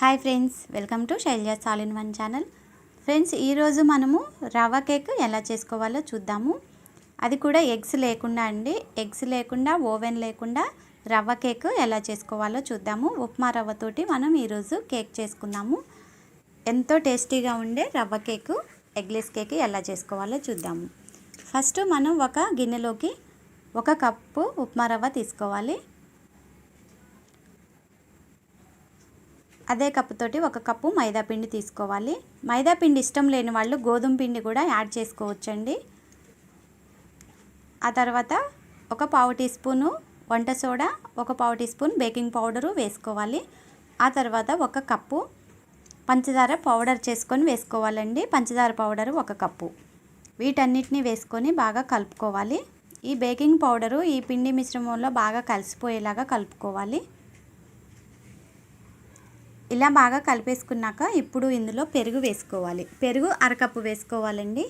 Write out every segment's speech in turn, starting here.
Hi friends welcome to Shailaja సాల్ in one channel friends ఈరోజు మనము రవ్వ కేక్ ఎలా చేసుకోవాలో చూద్దాము. అది కూడా ఎగ్స్ లేకుండా అండి. ఎగ్స్ లేకుండా ఓవెన్ లేకుండా రవ్వ కేక్ ఎలా చేసుకోవాలో చూద్దాము. ఉప్మా రవ్వతోటి మనం ఈరోజు కేక్ చేసుకుందాము ఎంతో టేస్టీగా ఉండే రవ్వ కేకు ఎగ్లెస్ కేక్ ఎలా చేసుకోవాలో చూద్దాము. ఫస్ట్ మనం ఒక గిన్నెలోకి ఒక కప్పు ఉప్మా రవ్వ తీసుకోవాలి. అదే కప్పుతోటి ఒక కప్పు మైదా పిండి తీసుకోవాలి. మైదా పిండి ఇష్టం లేని వాళ్ళు గోధుమ పిండి కూడా యాడ్ చేసుకోవచ్చండి. ఆ తర్వాత ఒక పావు టీ స్పూను వంట సోడా ఒక పావు టీ స్పూన్ బేకింగ్ పౌడరు వేసుకోవాలి. ఆ తర్వాత ఒక కప్పు పంచదార పౌడర్ చేసుకొని వేసుకోవాలండి. పంచదార పౌడరు ఒక కప్పు. వీటన్నిటిని వేసుకొని బాగా కలుపుకోవాలి. ఈ బేకింగ్ పౌడరు ఈ పిండి మిశ్రమంలో బాగా కలిసిపోయేలాగా కలుపుకోవాలి. ఇలా బాగా కలిపేసుకున్నాక ఇప్పుడు ఇందులో పెరుగు వేసుకోవాలి. పెరుగు అరకప్పు వేసుకోవాలండి.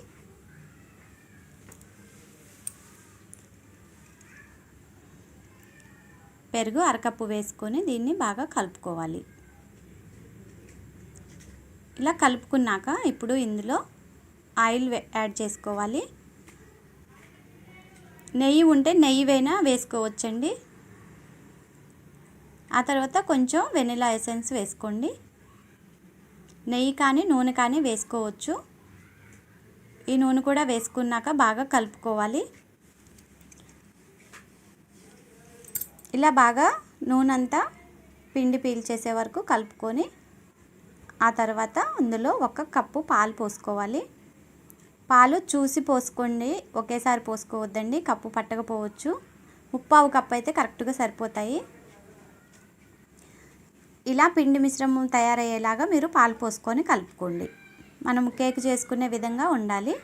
పెరుగు అరకప్పు వేసుకొని దీన్ని బాగా కలుపుకోవాలి. ఇలా కలుపుకున్నాక ఇప్పుడు ఇందులో ఆయిల్ యాడ్ చేసుకోవాలి. నెయ్యి ఉంటే నెయ్యి వేనా వేసుకోవచ్చండి. ఆ తర్వాత కొంచెం వెనిలా ఎసెన్స్ వేసుకోండి. నెయ్యి కానీ నూనె కానీ వేసుకోవచ్చు. ఈ నూనె కూడా వేసుకున్నాక బాగా కలుపుకోవాలి. ఇలా బాగా నూనె అంతా పిండి పీల్చేసే వరకు కలుపుకొని ఆ తర్వాత అందులో ఒక కప్పు పాలు పోసుకోవాలి. పాలు చూసి పోసుకోండి. ఒకేసారి పోసుకోవద్దండి. కప్పు పట్టకపోవచ్చు. ఉప్పావు కప్పు అయితే కరెక్ట్గా సరిపోతాయి. ఇలా పిండి మిశ్రమం తయారయ్యేలాగా మీరు పాలు పోసుకొని కలుపుకోండి. మనం కేక్ చేసుకునే విధంగా ఉండాలి.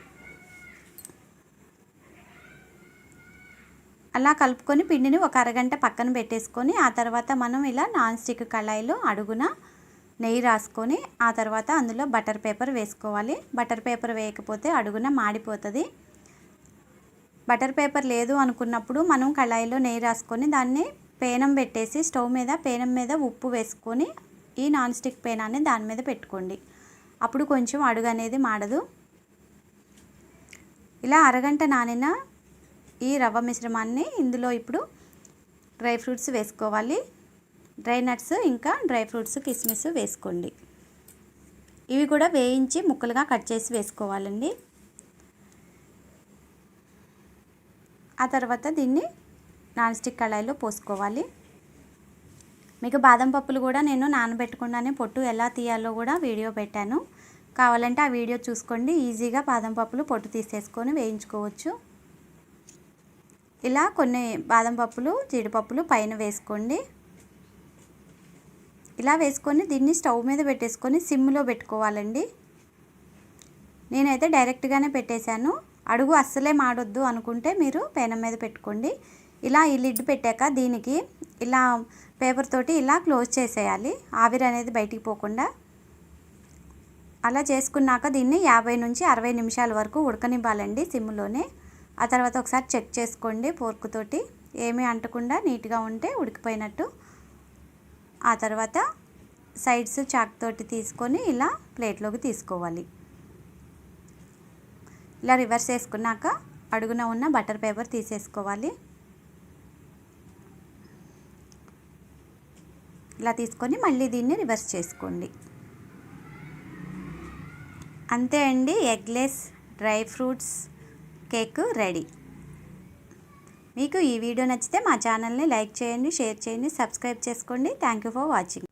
అలా కలుపుకొని పిండిని ఒక అరగంట పక్కన పెట్టేసుకొని ఆ తర్వాత మనం ఇలా నాన్ స్టిక్ కళాయిలో అడుగున నెయ్యి రాసుకొని ఆ తర్వాత అందులో బటర్ పేపర్ వేసుకోవాలి. బటర్ పేపర్ వేయకపోతే అడుగున మాడిపోతుంది. బటర్ పేపర్ లేదు అనుకున్నప్పుడు మనం కళాయిలో నెయ్యి రాసుకొని దాన్ని పేనం పెట్టేసి స్టవ్ మీద పేనం మీద ఉప్పు వేసుకొని ఈ నాన్ స్టిక్ పేనాన్ని దాని మీద పెట్టుకోండి. అప్పుడు కొంచెం అడుగు అనేది మాడదు. ఇలా అరగంట నానిన ఈ రవ్వ మిశ్రమాన్ని ఇందులో ఇప్పుడు డ్రై ఫ్రూట్స్ వేసుకోవాలి. డ్రై నట్స్ ఇంకా డ్రై ఫ్రూట్స్ కిస్మిస్ వేసుకోండి. ఇవి కూడా వేయించి ముక్కలుగా కట్ చేసి వేసుకోవాలండి. ఆ తర్వాత దీన్ని నాన్ స్టిక్ కళాయిలో పోసుకోవాలి. మీకు బాదం పప్పులు కూడా నేను నానబెట్టకుండానే పొట్టు ఎలా తీయాలో కూడా వీడియో పెట్టాను. కావాలంటే ఆ వీడియో చూసుకోండి. ఈజీగా బాదం పప్పులు పొట్టు తీసేసుకొని వేయించుకోవచ్చు. ఇలా కొన్ని బాదం పప్పులు జీడిపప్పులు పైన వేసుకోండి. ఇలా వేసుకొని దీన్ని స్టవ్ మీద పెట్టేసుకొని సిమ్లో పెట్టుకోవాలండి. నేనైతే డైరెక్ట్గానే పెట్టేశాను. అడుగు అస్సలే మాడొద్దు అనుకుంటే మీరు పెనం మీద పెట్టుకోండి. ఇలా ఈ లిడ్ పెట్టాక దీనికి ఇలా పేపర్ తోటి ఇలా క్లోజ్ చేసేయాలి. ఆవిరి అనేది బయటికి పోకుండా. అలా చేసుకున్నాక దీన్ని యాభై నుంచి అరవై నిమిషాల వరకు ఉడకనివ్వాలండి సిమ్లోనే. ఆ తర్వాత ఒకసారి చెక్ చేసుకోండి పోర్కుతోటి ఏమీ అంటకుండా నీట్గా ఉంటే ఉడికిపోయినట్టు. ఆ తర్వాత సైడ్స్ చాక్ తోటి తీసుకొని ఇలా ప్లేట్లోకి తీసుకోవాలి. ఇలా రివర్స్ వేసుకున్నాక అడుగున ఉన్న బటర్ పేపర్ తీసేసుకోవాలి. ఇలా తీసుకొని మళ్ళీ దీన్ని రివర్స్ చేసుకోండి. అంతే అండి eggless dry fruits cake ready. మీకు ఈ వీడియో నచ్చితే మా ఛానల్ని లైక్ చేయండి షేర్ చేయండి సబ్స్క్రైబ్ చేసుకోండి. Thank you for watching.